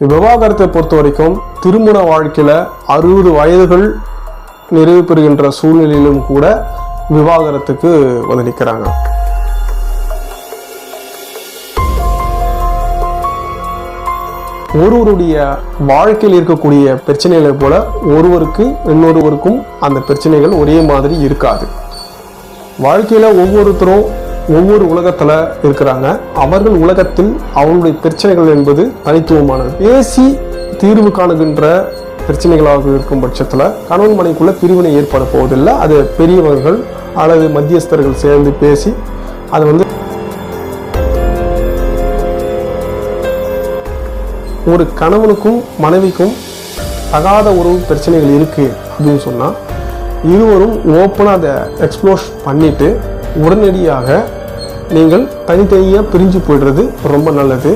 விவாகரத்தை பொறுத்த வரைக்கும் திருமண வாழ்க்கையில அறுபது வயதுகள் நிறைவு பெறுகின்ற சூழ்நிலையிலும் கூட விவாகரத்துக்கு வந்து நிற்கிறாங்க. ஒருவருடைய வாழ்க்கையில் இருக்கக்கூடிய பிரச்சனைகளை போல ஒருவருக்கு இன்னொருவருக்கும் அந்த பிரச்சனைகள் ஒரே மாதிரி இருக்காது. வாழ்க்கையில ஒவ்வொருத்தரும் ஒவ்வொரு உலகத்துல இருக்கிறாங்க. அவர்கள் உலகத்தில் அவருடைய பிரச்சனைகள் என்பது தனித்துவமானது. பேசி தீர்வு காணுகின்ற பிரச்சனைகளாக இருக்கும் பட்சத்தில் கணவன் மனைக்குள்ள பிரிவினை ஏற்பட போவதில்லை. அது பெரியவர்கள் அல்லது மத்தியஸ்தர்கள் சேர்ந்து பேசி அதை வந்து ஒரு கணவனுக்கும் மனைவிக்கும் தகாத உறவு பிரச்சனைகள் இருக்கு அப்படின்னு சொன்னால் இருவரும் ஓப்பனாக அதை எக்ஸ்ப்ளோர் பண்ணிட்டு உடனடியாக நீங்கள் தனித்தனியாக பிரிஞ்சு போயிடுறது ரொம்ப நல்லது.